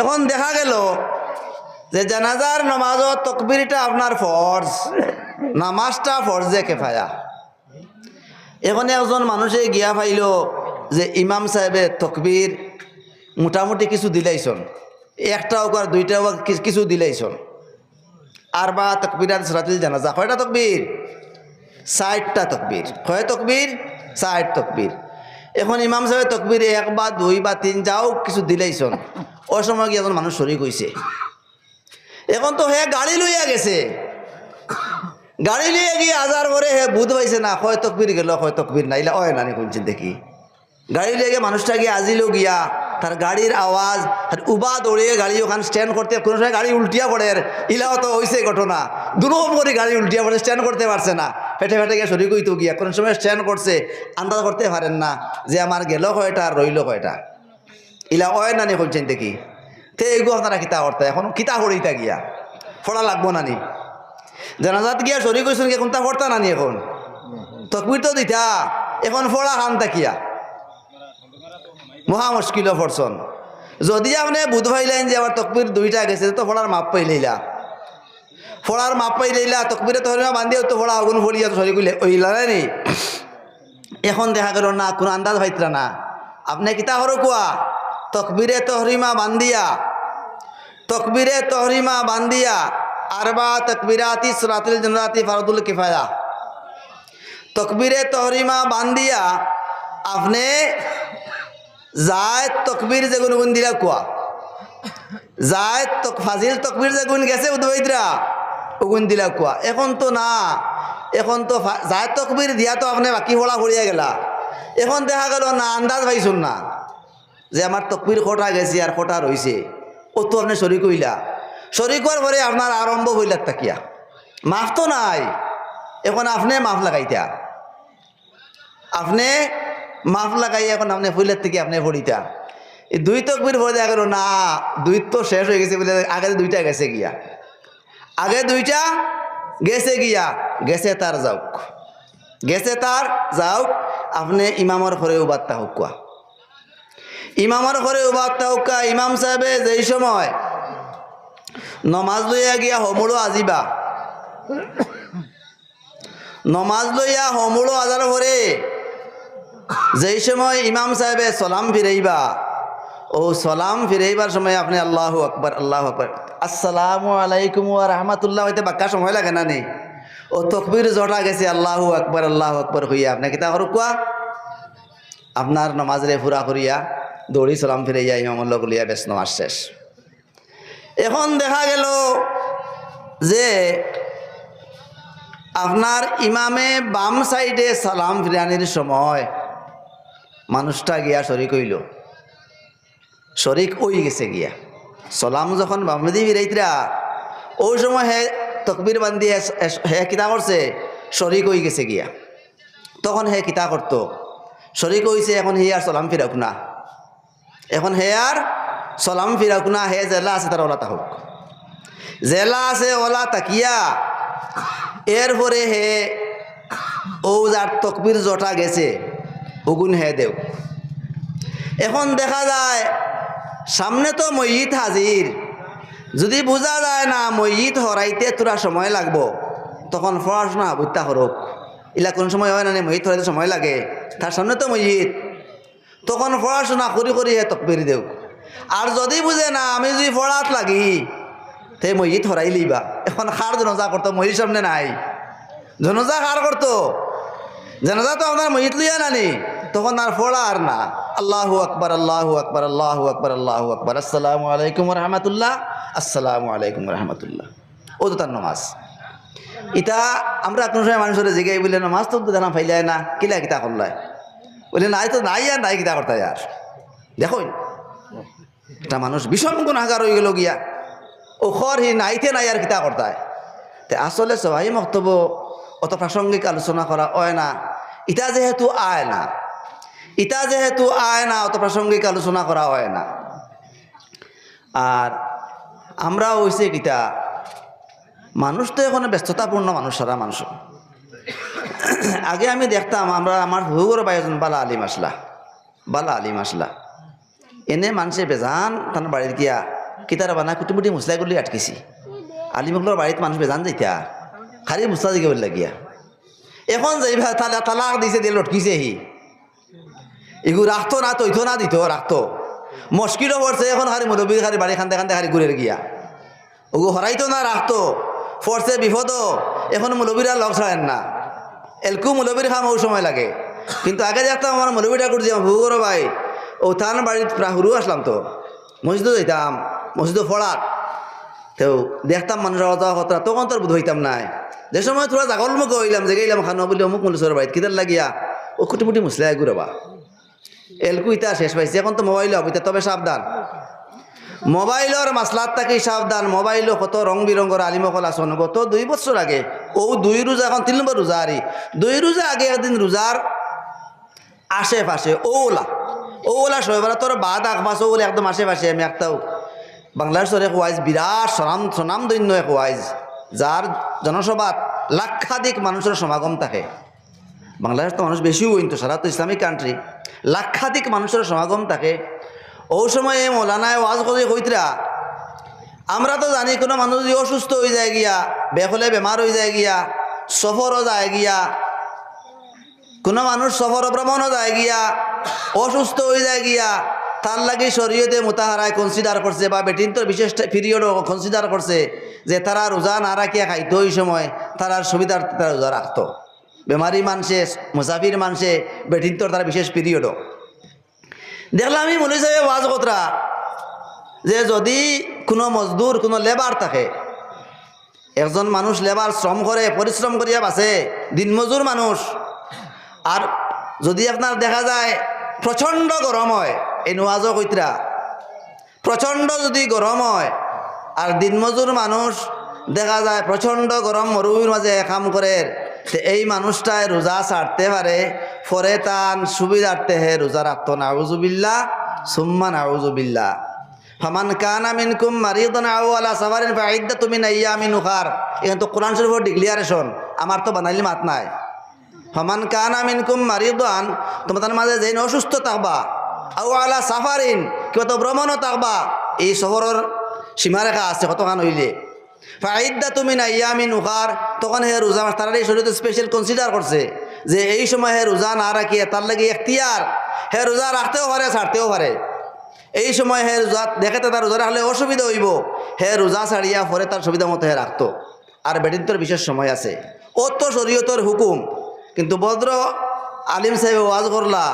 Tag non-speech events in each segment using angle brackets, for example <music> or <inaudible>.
এখন দেখা গেল যে জানাজার নামাজত তকবিরটা আপনার ফরজ, নামাজটা ফরজে কেফায়া। এখন একজন মানুষে গিয়া পাইল যে ইমাম সাহেবে তকবির মোটামুটি কিছু দিলাইছন একটা হোক আর দুইটা হোক কিছু দিলাইছন। আর বা তকবিরাত সরাতিল জানাজা, কয়টা তকবির? ষাটটা তকবির। কয় তকবির? ষাট তকবির। এখন ইমাম সাহেব তকবির এক বা দুই বা তিন যাও কিছু দিলাইছন। ওই সময় কি এখন মানুষ শরিক হয়েছে এখন তো হে গাড়ি লইয়া গেছে। গাড়ি লিয়ে গিয়ে আজার পরে হে বুধ পাইছে না কয় তকবির গেল কয় তকবির নাইলা ওয় নানি কোনছেন দেখি। গাড়ি লিয়ে গিয়ে মানুষটা গিয়ে আজিলো গিয়া তার গাড়ির আওয়াজ আর উবা দৌড়িয়ে গাড়ি ওখানে স্ট্যান্ড করতে কোনো সময় গাড়ি উল্টিয়া পড়ে ইলাও তো হয়েছে ঘটনা। দুরকম করে গাড়ি উল্টিয়া পড়ে স্ট্যান্ড করতে পারছে না। ফেটে ফেটে গিয়ে শরীর কইতো গিয়া, কোনো সময় স্ট্যান্ড করছে আন্দাজ করতে পারেন না যে আমার গেল কয়টা আর রইল কয়টা। ইলা অয় নানি করছেন দেখি তে এগু আপনারা কিতা করতে এখন কিতা করিতা গিয়া? ফোড়া লাগবো নানি। জানাজাত গিয়া শরীর কইছেন গিয়া কোনটা ফোড়তা নানি এখন? তকবির তো দিতা। এখন ফোড়া খান তাকিয়া মহা মুশকিল ফরসন যদি আপনি বুধ ভাইলেন যে আমার তকবির দুইটা গেছে, তো ফোড়ার মাপ পাই লইলা। ফোড়ার মাপ পাই লইলা তকবিরে তো বান্ধিও তো ফোড়া আগুন ফড়িয়া সরি কইলে ওইলা নি এখন দেখা গেল না, কোনো আন্দাজ ভাইতরা না। আপনি কিতা হরো কোয়া তকবিরে তহরিমা বান্দিয়া, তকবিরে তহরিমা বান্দিয়া, আরবা তকবিরাতি সরাতুল জনরাতি ফারদুল কিফায়া। তকবিরে তহরিমা বান্দিয়া, আপনি জায়দ তকবির যে গুণ দিলা কোয়া। জায়দ তক, ফাজিল তকবির যে গুণ গেছে উদ্বৈদরা ওগুন দিলা কোয়া। এখন তো না, এখন তো জায়দ তকবির দিয়া তো আপনি বাকি হলা হরিয়া গেলা। এখন দেখা গেল না, আন্দাজ পাইছুন না। যে আমার তকবির খোটা গেছে আর খোটা রইছে, ও তো আপনি শরিক হইলা। শরিক হওয়ার পরে আপনার আরম্ভ হইলা তাকিয়া। মাফ তো নাই, এখন আপনি মাফ লাগাইতা। আপনি মাফ লাগাই এখন আপনি ফুলের থেকে আপনি ফড়িতা এই দুই তকবির পরে দেখা গেল, না, দুই তো শেষ হয়ে গেছে বলে আগে দুইটা গেছে গিয়া। আগে দুইটা গেছে গিয়া, গেছে তার যাওক। গেছে তার যাওক, আপনি ইমামর ঘরে উবাত্তা হোক ইমামর ঘরে উবাত্তা হোক ইমাম সাহেবে যেই সময় নমাজ লইয়া গিয়া হমুড়ো আজিবা। নমাজ লইয়া হমুড়ো আজার ঘরে যেই সময় ইমাম সাহেবে সলাম ফিরাইবা, ও সলাম ফিরাইবার সময় আপনি আল্লাহ আকবর আল্লাহ আকবর। আসসালামু আলাইকুম ওয়া রাহমাতুল্লাহ, হইতে বাক্কা সময় লাগে না নি? ও তকবির জটা গেছে, আল্লাহ আকবর আল্লাহ আকবর হইয়া। আপনাকে কোয়া? আপনার নমাজরে ফুরা করিয়া দৌড়ি সালাম ফিরাইয়া ইমামুল লগ লিয়া বেশ নমাজ শেষ। এখন দেখা গেল যে আপনার ইমামে বাম সাইডে সালাম ফিরানির সময় মানুষটা গিয়া শরিক হইল। শরিক ওই গেছে গিয়া। সলাম যখন বামদি ফিরাইতরা, ওই সময় হে তকবির বান্ধি হে কিতা করছে, শরিক হয়ে গেছে গিয়া। তখন হে কিতা করত, শরিক হইছে, এখন হে আর সলাম ফিরাক না। এখন হে সলাম ফিরাক না হে জেলা আছে তার ওলা তাহুক। জেলা আছে, ওলা তাকিয়া। এরপরে হে ও যার তকবির জটা গেছে ওগুন হে দেও এখন দেখা যায়, সামনে তো ময়িত হাজির যদি বোঝা যায় না ময়িত হরাইতে তোরা সময় লাগবো। তখন পড়াশোনা বুঝতে হরক ইলা কোন সময় হয় না ময়িত হরাইতে সময় লাগে? তার সামনে তো ময়িত তখন পড়াশোনা করি করি হে তকবির দেও। আর যদি বুঝে না, আমি যদি পড়াত লাগি, তে ময়িত হরাই লিবা এখন খার জনজা করতো ময়ির সামনে নাই। জনজা খার করতো জানাজা তো আপনার মহিত লইয়া নানি তখন আর ফোড়া আর না। আল্লাহু আকবর আল্লাহু আকবর আল্লাহু আকবর আল্লাহু আকবর আসসালামু আলাইকুম রহমতুল্লাহ আসসালামু আলাইকুম রহমতুল্লাহ ও তো তার নমাজ। ইটা আমরা কোন সময় মানুষের জিগাই বলে নমাজ তো জানা ফাইলায় না। কিলা কিতা করলায় বলে, নাই তো, নাই আর, নাই কিতা করতে আর দেখো এটা মানুষ বিষম গুণাগার হয়ে গেল গিয়া। ওখর হি নাইতে নাই আর কিতা করতায়। তে আসলে সবাই বক্তব্য অত প্রাসঙ্গিক আলোচনা করা হয় না। ইটা যেহেতু আয় না ইটা যেহেতু আয় না, অত প্রাসঙ্গিক আলোচনা করা হয় না। আর আমরা হয়েছে কিতা মানুষ তো এখন ব্যস্ততাপূর্ণ মানুষ সারা মানুষ। <coughs> আগে আমি দেখতাম আমরা, আমার ভুগর বাইজন বালা আলিম আসলা বালা আলিম আসলা এনে মানুষে বেজান, তার বাড়ির গিয়া কিতারা বানা কুটিমুটি মুসলাই করলে আটকেছি। আলিমকলোর বাড়িতে মানুষ বেজান যাইতা, খালি মুসলা দিকে বলে লাগিয়া। এখন যাইবা, তালা তালাক দিছে দিয়ে লটকিছে হি এগু রাখতো না তৈতো না দিত রাখতো মুশকিলও পড়ছে এখন খালি মুরব্বীর খালি বাড়ি খান্তে খান্তে খালি ঘুরে গিয়া। ওগু হরাইতো না রাখতো পড়ছে বিপদ, এখন মুলবিরা লগ ছাড়েন না। এলকু মুলবির খাম ও সময় লাগে। কিন্তু আগে দেখতাম আমার মুলবিটা করছি ভুগর ভাই, ও বাড়িতে প্রায় হুরু আসলাম তো। মসজিদও যাইতাম মসজিদও ফড়াত তো দেখতাম মানুষ যাওয়া কথা তখন তোর বুধ হইতাম নাই। যে সময় তোরা জাগল মুখ হইলাম, যে গেলাম খানো বলি অমুক মুলুসর বাড়িতে কিতার লাগিয়া, ও খুটি মুটি মুসলে ঘুরাবা এলকু ইতা শেষ পাইছে, এখন তো মোবাইল হবে তবে সাবধান মোবাইলের মাসলাত থাকি সাবধান, মোবাইলও কত রং বিরঙ্গর আলিমকল আসন গত দুই বছর আগে ও দুই রোজা এখন তিন নম্বর রোজা আরি দুই রোজা আগে একদিন রোজার আশেপাশে ওলা ওলা শৈবার তোর বাদ আকবাস ওলে একদম আশেপাশে আমি একটাও। বাংলাদেশের এক ওয়াইজ বিরাট সনাম সনামধন্য এক ওয়াইজ যার জনসভাত লাক্ষাধিক মানুষের সমাগম থাকে। বাংলাদেশ তো মানুষ বেশিও কিন্তু সারা তো ইসলামিক কান্ট্রি লাক্ষাধিক মানুষের সমাগম থাকে। ও সময়ে মৌলানায় ওয়াজ করে কইতরা। আমরা তো জানি কোনো মানুষ যদি অসুস্থ হয়ে যায় গিয়া, বেহলে বেমার হয়ে যায় গিয়া, সফরও যায় গিয়া, কোনো মানুষ সফর ভ্রমণও যায় গিয়া, অসুস্থ হয়ে যায় গিয়া, তার লাগে শরীয়তে মোতাহারায় কনসিডার করছে বা বেটিন তোর বিশেষ পিরিয়ডও কনসিডার করছে যে তারা রোজা না রাখিয়া খাইতো ওই সময় তারার সুবিধার তারা রোজা রাখতো। বেমারি মানুষে, মুসাফির মানুষে বেটিন তোর তারা বিশেষ পিরিয়ডও দেখলাম আমি মনে হিসাবে ওয়াজ কতরা। যে যদি কোনো মজদুর, কোনো লেবার থাকে, একজন মানুষ লেবার শ্রম করে, পরিশ্রম করিয়া বাঁচে, দিনমজুর মানুষ, আর যদি আপনার দেখা যায় প্রচণ্ড গরম হয়, এই নোয়াজও কইতরা, প্রচণ্ড যদি গরম হয়, আর দিনমজুর মানুষ দেখা যায় প্রচণ্ড গরম মরুভূমির মাঝে কাম করে এই মানুষটায় রোজা ছাড়তে পারে ফরে তান সুবিধার্থে হে রোজা রাখতো নাউজুবিল্লা সুম্মা নাউজুবিল্লা ফামান কানা মিনকুম মারিদন আউ আলা সাফারিন ফাইদ্দা তুমি নাইয়া আমি নুখার। এখানে তো কোরআন শরীফের ডিক্লিয়ারেশন আমার তো বানাইলি মাত নাই। ফমান কানা মিনকুম মারিদান তোমাদের মাঝে যেন অসুস্থ থাকবা আউ আলা সাফারিন, কিবা তো ভ্রমণও থাকবা, এই শহরের সীমারেখা আছে কতখান হইলে। ফাইদ্দা তুমি না ইয়ামি নুখার তখন হে রোজা তারা এই শরীরে স্পেশাল কনসিডার করছে যে এই সময় হে রোজা না রাখিয়ে তার লাগে এখতিয়ার। হে রোজা রাখতেও পারে, ছাড়তেও পারে। এই সময় হে রোজা, দেখে তার রোজা রাখলে অসুবিধা হইব। হে রোজা ছাড়িয়া পরে তার সুবিধা মতো হে রাখতো। আর বেডিন্তর বিশেষ সময় আছে। ও তো শরীয়তর হুকুম, কিন্তু ভদ্র আলিম সাহেব ওয়াজ করলা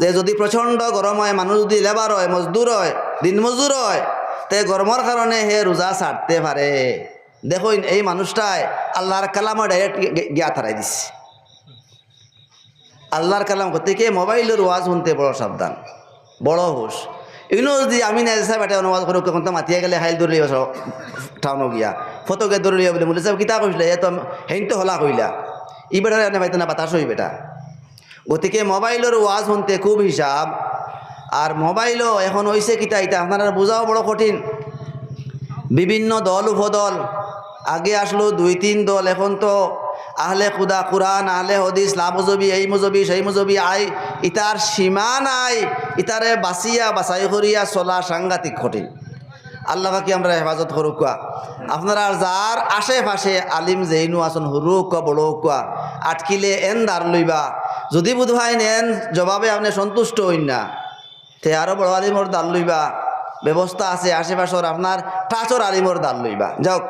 যে যদি প্রচণ্ড গরম হয়, মানুষ যদি লেবার হয়, মজদুর হয় দিন মজদুর হয় তে গরমের কারণে হে রোজা ছাড়তে পারে দেখুন এই মানুষটাই আল্লাহর কালামও ডাইরেক্ট গিয়া থারাই দিছে। আল্লাহর কালাম করতে কে মোবাইলের ওয়াজ শুনতে বড় সাবধান বড় হুশ ইনো যদি আমি না সাহেব এটা অনুবাদ করো কখন তো মাতিয়া গেলে হাইল লিবা টাউন গিয়া। ফটোকে লিবা বলে বলে সাহেব কিতা কইলে এ তো হেন তো হলা কইলা। ই বেটা না বাতাস হই বেটা গতিকে মোবাইলের ওয়াজ শুনতে খুব হিসাব আর মোবাইলও এখন হয়েছে কিতা ইতা আপনারা বোঝাও বড় কঠিন। বিভিন্ন দল, উপদল, আগে আসলো দুই, তিন দল, এখন তো আহলে খুদা, কোরআন, আহলে হদিস, লা মজবি, এই মজবি, সেই মজবি, আই, ইতার সীমা নাই, ইতারে বাঁচিয়া, বাছাই করিয়া চলা সাংঘাতিক কঠিন। আল্লাহ কি আমরা হেফাজত করুকা আপনারা যার আশেপাশে আলিম যেইনু আসন সৰু কোৱা বড় কোৱা, আটকিলে এন দাঁড় লইবা। যদি বোধ হয় নেন, জবাবে আপনি সন্তুষ্ট হইন না। তে আরও বড় আলিমর দাল লইবা। ব্যবস্থা আছে আশেপাশের আপনার টাচর আলিমর দাল লইবা। যাওক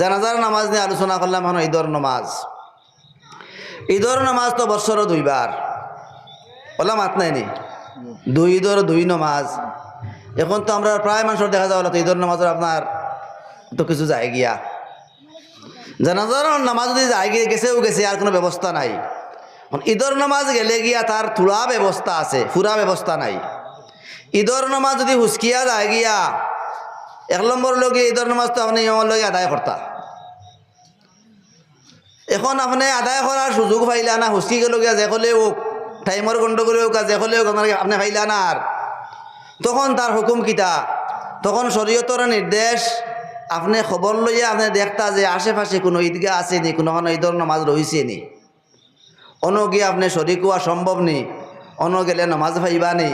জানাজার নামাজ নিয়ে আলোচনা করলাম এখন ঈদর নামাজ। ঈদর নামাজ তো বৎসরও দুইবার। ওলা মাত নাইনি দুই ঈদর, দুই নমাজ। এখন তো আমরা প্রায় মানুষের দেখা যাওয়া তো ঈদর নামাজের আপনার তো কিছু যায় গিয়া। জানাজার নামাজ যদি যায় গিয়ে গেছেও গেছে, আর কোনো ব্যবস্থা নাই। ঈদর নামাজ গেলে গিয়া তার থোড়া ব্যবস্থা আছে, ফুরা ব্যবস্থা নাই। ঈদর নামাজ যদি হুসকিয়া যায় গিয়া, এক নম্বর লগে ঈদর নামাজ তো আপনি ইমামের লগে আদায় করতা এখন আপনি আদায় করার সুযোগ পাইলা না হুসকি গেল গিয়া যে হলেও টাইমর গণ্ডগোলেও যে হলেও আপনি পাইলা না আর তখন তার হুকুম কিতা? তখন শরীয়তর নির্দেশ আপনি খবর লইয়া আপনি দেখতা যে আশেপাশে কোনো ঈদগাহ আছে নি, কোনো কোনো ঈদর নামাজ রয়েছে নি? অন্য গিয়ে আপনি শরিক হওয়া সম্ভব নি? অন্য গেলে নামাজ ভাইবা নি?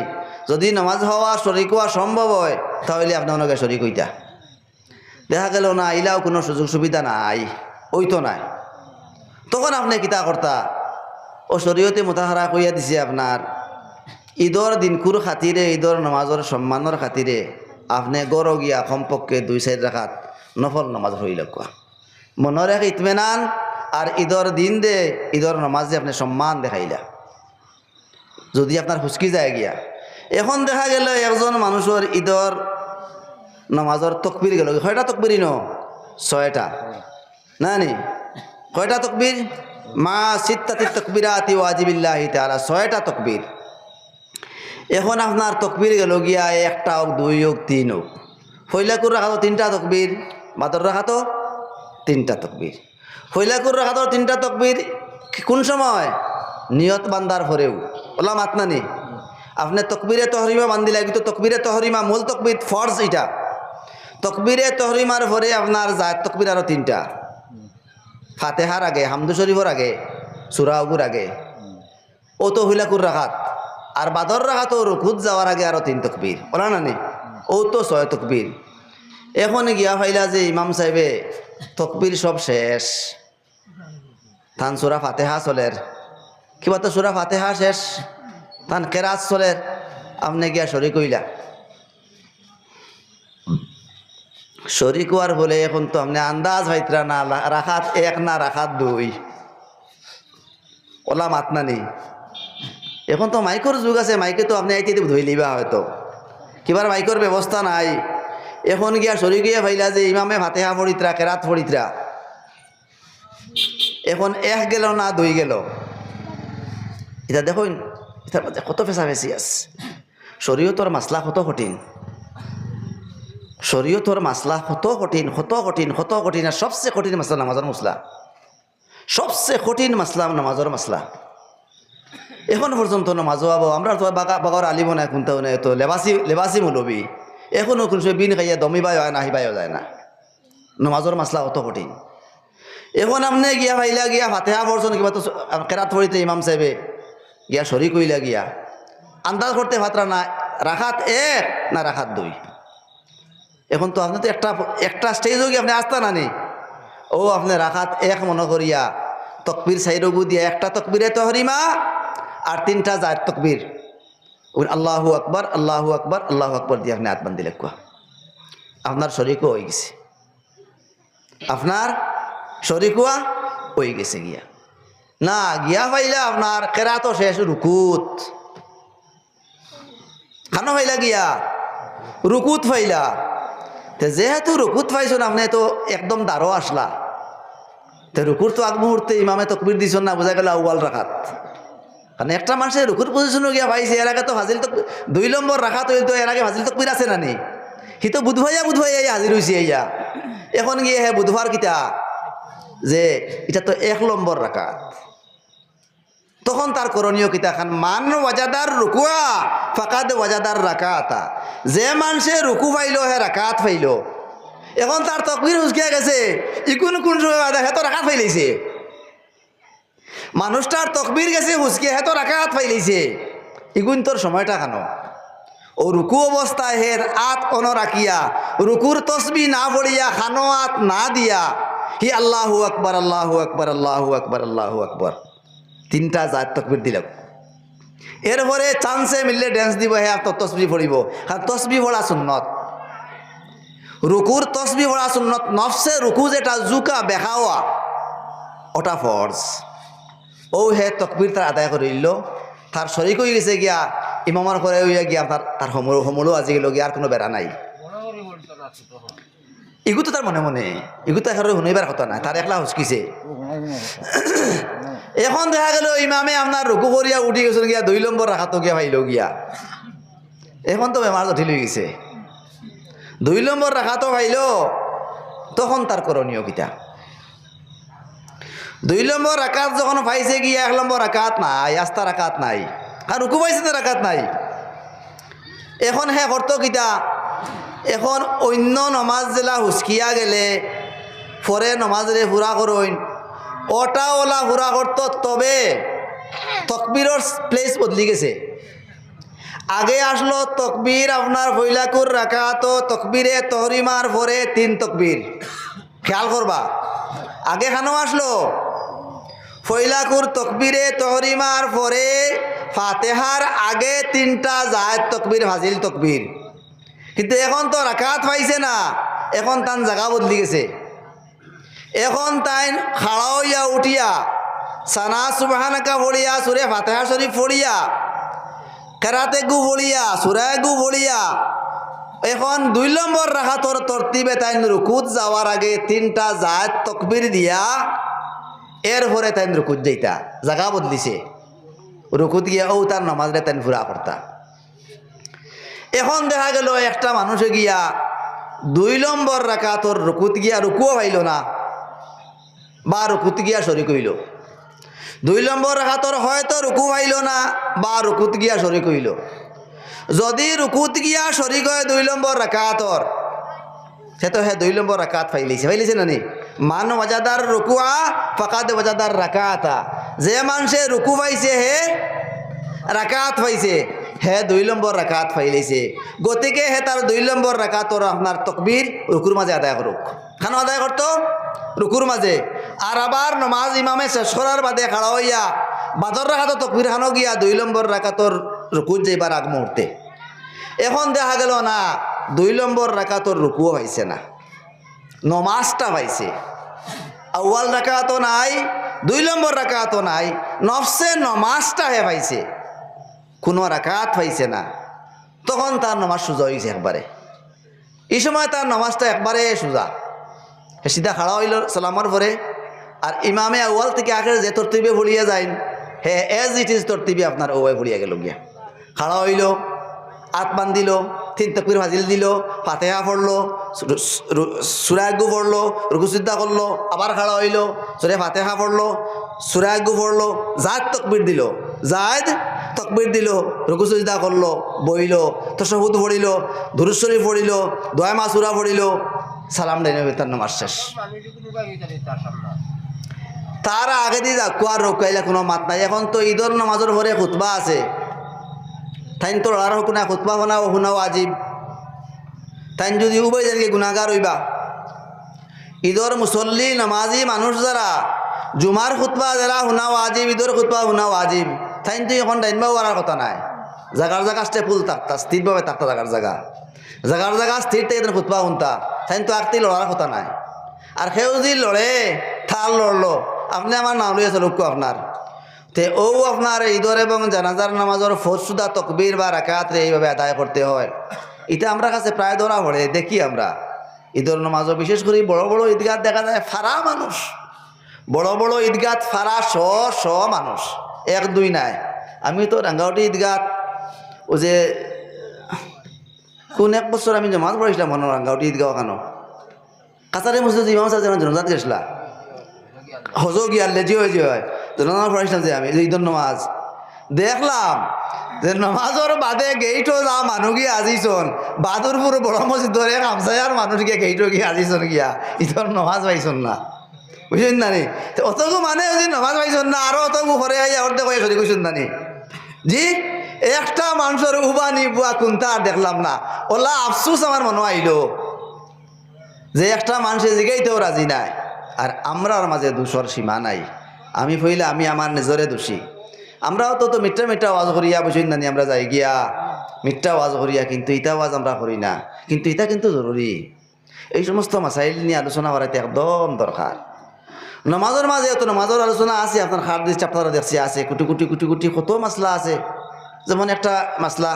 যদি নামাজ হওয়া, শরিক হওয়া সম্ভব হয়, তাহলে আপনি অনেকে শরিক হইতা। দেখা গেল না আইলাও কোনো সুযোগ সুবিধা নাই ওই তো নাই। তখন আপনি কিতা কর্তা? ও শরীয়তে মোতাহারা কইয়া দিছে আপনার, ঈদর দিনকুর খাতিরে, ঈদর নমাজর সম্মানের খাতিরে আপনি গড় গিয়া কমপক্ষে দুই সাইড রাখাত নফল নমাজ হইল কোয়া। মনের এক ইতমেনান আর ঈদর দিন দে, ঈদর নমাজে আপনি সম্মান দেখাইলা। যদি আপনার হুচকি যায় গিয়া এখন দেখা গেল একজন মানুষের ঈদর নমাজর তকবির গেল। কয়টা তকবিরই ন ছয়টা। না নি? কয়টা তকবির মা সিত্তাতি তকবিরাতি ওয়াজিবিল্লাহি তাআলা। ছয়টা তকবির এখন আপনার তকবির গেল গিয়া একটা হোক দুই হোক তিন হোক ফৈলাকুর রাখাতো তিনটা তকবির বাদর রাখাতো তিনটা তকবির ফৈলাকুর রাখাতো তিনটা তকবির কোন সময়? নিয়ত বান্দার পরেও ওলা মাতনানি আপনি তকবিরে তহরিমা বান্দিলে কিন্তু তকবিরে তহরিমা মূল তকবির ফর্জ এটা। তকবিরে তহরিমার পরে আপনার যায় তকবির আরও তিনটা। ফাতেহার আগে, হামদু শরীফর আগে সুরাউগুর আগে। ও তো হুইলাকুর রাখাত আর বাদর রাখাত রুকুত যাওয়ার আগে আরও তিন তকবির। ওলা নানি ও তো ছয় তকবির। এখন গিয়া ফাইলা যে ইমাম সাহেবে তকবির সব শেষ। থান সুরা ফাতেহা চলের। কিবা তো সুরা ফাতেহা শেষ? থান কেরাত চলের আপনি গিয়া সরি কইলা শরিক হওয়ার বলে এখন তো আপনি আন্দাজ হইতরা না রাখাত এক না রাখাত দুই। ওলা মাত না নেই। এখন তো মাইকর যুগ আছে, মাইকে তো আপনি আইতে ধুই লিবা হয়তো। কিবার মাইকর ব্যবস্থা নাই। এখন গিয়া শরীর গিয়া ভাইলা যে ইমামে ভাতেহা ফরিতরা কেরাত ফরিতরা এখন এক গেল না দুই গেল? এটা দেখুন এটার মধ্যে কত বেশি আছে শরীয়তর মাসলা কত কঠিন? শরীয়তর মাসলা কত কঠিন কত কঠিন কত কঠিন আর সবচেয়ে কঠিন মাসলা নামাজের মশলা সবচেয়ে কঠিন মাসলা নামাজের মাসলা এখন পর্যন্ত নামাজও আবো আমরা তো বাগা বাগর আলিব না কোনটাও নাই, তো লেবাসি লেবাসি মুলবি। এখনও কোন বিন খাইয়া দমিবাই হয় না আহিবাইও যায় না। নমাজর মাসলা অত কঠিন? এখন আপনি গিয়া ভাইলা গিয়া ফাতেহা পড়ছেন কিবা তো কেরাত পড়িতে ইমাম সাহেবে গিয়া শরী কইলা গিয়া। আন্দাজ করতে ফাতরা না রাখাত এক না রাখাত দুই। এখন তো আপনি তো একটা একটা স্টেজও গিয়ে আপনি আসতে না নি ও আপনি রাখাত এক মনে করিয়া, তকবির সাইরগু দিয়া একটা তকবিরে তহরিমা আর তিনটা যার তকবির। আল্লাহু আকবর আল্লাহু আকবর আল্লাহু আকবর দিয়ে আপনি আত্মান দিলে কুয়া। আপনার শরীরও হয়ে গেছে। আপনার শরীকুয়া হয়ে গেছে গিয়া। না, গিয়া পাইলে আপনার কেরাতো শেষ, রুকুত। খানো পাইলা গিয়া? রুকুত পাইলা তে যেহেতু রুকুত পাইছো না আপনি তো একদম দাঁড়ো আসলা। তে রুকুর তো আগ মুহূর্তে ইমামে তকবির দিছ না বোঝা গেল আউয়াল রাখাত কারণ একটা মানুষের রুকুর পজিশনে গিয়া পাইছে এর আগে তো হাজিল তক দুই নম্বর রাখাত হইল তো এর আগে হাজিল তকবির আছে না নি সি তো বুধভাইয়া বুধভাইয়া হাজির হয়েছে ইয়া এখন গিয়ে হে বুধবার কিতা যে এটা তো এক নম্বর রাখাত তখন তার করণীয় কিতা খান মান ওয়াজাদার রুকুয়া, ফাকাদ ওয়াজাদার রাকাতা। যে মানুষে রুকু পাইল হে রাকাত পাইল। এখন তার তকবির হুসকিয়া গেছে। ইকুন কোন হে তো রাকাত পাইলেছে মানুষটার তকবির গেছে হুসকিয়া হে তো রাকাত পাইলেছে ইগুন তোর সময়টা কেন ও রুকু অবস্থায় হের আত অন রাখিয়া রুকুর তসবি না পড়িয়া খানো আত না দিয়া। হি আল্লাহু আকবর আল্লাহু আকবর আল্লাহু আকবর আল্লাহু আকবর তিনটা জাত তকবির দিলাম এরপরে চান্সে মিললে ড্যান্স দিব হ্যাঁ তো তসবি পড়িব। কারণ তসবি পড়া সুন্নত। রুকুর তসবি পড়া সুন্নত, নফসে রুকু যেটা, জুকা বেখাওয়া ওটা ফর্জ। ও হে তকবির তার আদায় করিল তার শরিক হয়ে গেছে গিয়া, ইমামার করে হইয়া গিয়া তার তার সমলো আজি গেল গিয়া, আর কোনো বেড়া নাই। ইগু তো তার মনে মনে। ইগু তো এখন শুনিবার কথা নাই তার একলা হুচকিছে। এখন দেখা গেল, ইমামে আপনার রুকু করিয়া উঠি গেছিল গিয়া, দুই নম্বর রাখাতো গিয়া ভাইল গিয়া। এখন তো বেমার জটিল হয়ে গেছে। দুই নম্বর রাখাতো ভাইল তখন তার করণীয় কিতা। দুই নম্বর রাকাত যখন পাইছে গিয়া, এক নম্বর রাকাত নাই আস্তা রাকাত নাই। আর রুকু পাইছে তো রাকাত নাই? এখন হে করত কিতা এখন অন্য নমাজ জেলা হুসকিয়া গেলে, পরে নমাজরে হুরা করইন। ওটা ওলা হুরা করত তবে তকবিরর প্লেস বদলি গেছে। আগে আসলো তকবীর আপনার ফৈলাকুর তো তকবীরে তহরিমার পরে তিন তকবীর। খেয়াল করবা। আগে খানো আসলো? ফৈলাকুর তকবীরে তহরিমার পরে ফাতেহার আগে তিনটা জায়দ তকবীর, ফাজিল তকবীর। কিন্তু এখন তো রাকাত পাইছে না। এখন তান জায়গা বদলি গেছে। এখন তাই খাড়া উঠিয়া, সানা সুবাহানাকা ফড়িয়া সুরে ফাতেহা শরীফ ফড়িয়া কেরাতে গু ফড়িয়া সুরায় গু ফড়িয়া এখন দুই নম্বর রাখাতর তরতিবে তাই রুকুত যাওয়ার আগে তিনটা জায়দ তকবির দিয়া, এরপরে তাই রুকুত যাইতা। জাগা বদলিছে। রুকুত গিয়া ও তার নমাজরে তাই ফুরা করতা। এখন দেখা গেল একটা মানুষে গিয়া দুই নম্বর রাখাতর রুকুত গিয়া রুকুও পাইল না, বা রুকুত গিয়া শরিক হইল। দুই নম্বর রাখাতর হয়তো রুকু পাইল না, বা রুকুত গিয়া শরিক হইল। যদি রুকুত গিয়া শরিক হয় দুই নম্বর রাকাতর, সে তো হ্যাঁ দুই নম্বর রাকাত ফাইলিছে ফাইলিছে না নি? মান মজাদার রুকুয়া ফাকাদ মজাদার রাকাতা। যে মানুষে রুকু পাইছে হে, রাকাত পাইছে। হে দুই নম্বর রাকাত ফাইলিছে গতিকে হে তার দুই নম্বর রাকাতর আপনার তকবীর রুকুর মাঝে আদায় করুক খানো আদায় করতো রুকুর মাঝে আর আবার নমাজ ইমামে শেষ করার বাদে খাড়া হইয়া বাদর রাখাতো তকবীর খানো গিয়া দুই নম্বর রাকাতর রুকুর যাইবার আগ মুহূর্তে এখন দেখা গেল না, দুই নম্বর রাকাতর রুকুও পাইছে না। নমাজটা পাইছে। আউয়াল রাকাতও নাই, দুই নম্বর রাকাতও নাই নফসে নমাজটা হে পাইছে। কোনো রাকাত পাইছে না। তখন তার নমাজ সোজা হয়েছে একবারে। এই সময় তার নমাজটা একবারে সোজা। সিধা খাড়া হইল সালামার পরে। আর ইমামে আউয়াল থেকে আখের যে তরতিবে ভুলিয়া যায় হে এজ ইট ইজ তরতিবে আপনার ওয়াই ভুলিয়া গেল গিয়া। খাড়া হইল, আত দিল তিন তকবির ভাজিল দিল, ফাতেহা পড়ল সুরাগু পড়ল রুকুসিদ্ধা করল, আবার খাড়া হইল, সুরে ফাতেহা পড়ল সুরাগু পড়ল জায়দ তকবির দিল জায়দ তকবির দিল রুকুসিদ্ধা করল, বইল তসহুদ পড়িল ধুরুশ্বরী পড়িল, দয়া মাসুরা পড়িল, সালাম ডাইন তার নামাজ শেষ। তার আগে দিয়ে যা কুয়ার রোকাইলে কোনো মাত নাই। এখন তো ঈদর নামাজের পরে খুতবা আছে। তাইন তো লড়ার হোক না, খুতবা শোনাও, শুনাও আজিব। তাইন যদি উভয় জানিকে গুণাগার হইবা। ঈদর মুসল্লি, নামাজি মানুষ যারা, জুমার খুতবা যারা, শুনাও আজিব, ঈদর খুতবা শুনাও আজিব। তাইন তো এখন ডাইনবাও করার কথা নাই। জাগার জায়গা স্টেপুল থাকতা স্থিরভাবে থাকতা জাগার জায়গা জাগার জায়গা স্থির থেকে খুতবা শুনতা তাইন তো আগতেই লড়ার কথা নাই। আর সেও যদি লড়ে থাল লড়লো। আপনি আমার নাম লইয়া চলুক আপনার। তে ও আপনার ঈদর এবং জানাজার নামাজের ফরসুদা তকবির বা রাকাতরে এইভাবে আদায় করতে হয়। এটা আমরা কাছে প্রায় ধরা পড়ে, দেখি আমরা। ঈদর নামাজও বিশেষ করে বড় বড় ঈদগাহ দেখা যায়, ফারা মানুষ। বড় বড় ঈদগাহ ফারা শ মানুষ। এক, দুই নাই। আমি তো রাঙ্গাউটি ঈদগাহ, ও যে, কোন এক বছর আমি জমাত পড়েছিলাম মনে রাঙ্গাউটি ঈদগাহ কেন কাছারে মসজিদ ইমাম সাহেব যেন জনজাত গেছিলা। হজ গিয়ার লেজি হয়ে। যায় জনজাত পড়াইছিলাম যে আমি যে ঈদর নামাজ। দেখলাম যে নমাজর বাদে গেইটো যা মানুহ গিয়ে আজিছন বাদুরপুর বড় মসজিদ ধরে গামছায়ার মানুষ গিয়ে গেইটো গিয়ে আজিছন গিয়া। ঈদর নমাজ পাইছন না। বুঝছেন না নি অতগু মানে যদি নমাজ পাইছন না, আরও অতগু ঘরে আইয়া অর্ধেক সরি কইছেন না নি জি, একটা মানুষের উবানি বুয়া কোনটা আর দেখলাম না। ওলা আফসুস আমার মনে আইলো যে একটা মানুষে জিগাইতেও রাজি নাই। আর আমরার মাঝে দোষর সীমা নাই। আমি ফইলে, আমি আমার নিজরে দোষী। আমরাও তো তো মিঠা মিঠা ওয়াজ করিয়া বুঝুন নানি, আমরা যাই গিয়া। মিঠা ওয়াজ করিয়া কিন্তু ইটা ওয়াজ আমরা করি না। কিন্তু এটা কিন্তু জরুরি এই সমস্ত মাসাইল নিয়ে আলোচনা করাতে একদম দরকার নমাজের মাঝে তো নমাজের আলোচনা আছে, আপনার হার দিস আপনারা দেখছি আছে, কুটি কুটি কুটি কুটি কত মাসলা আছে। যেমন একটা মাসলা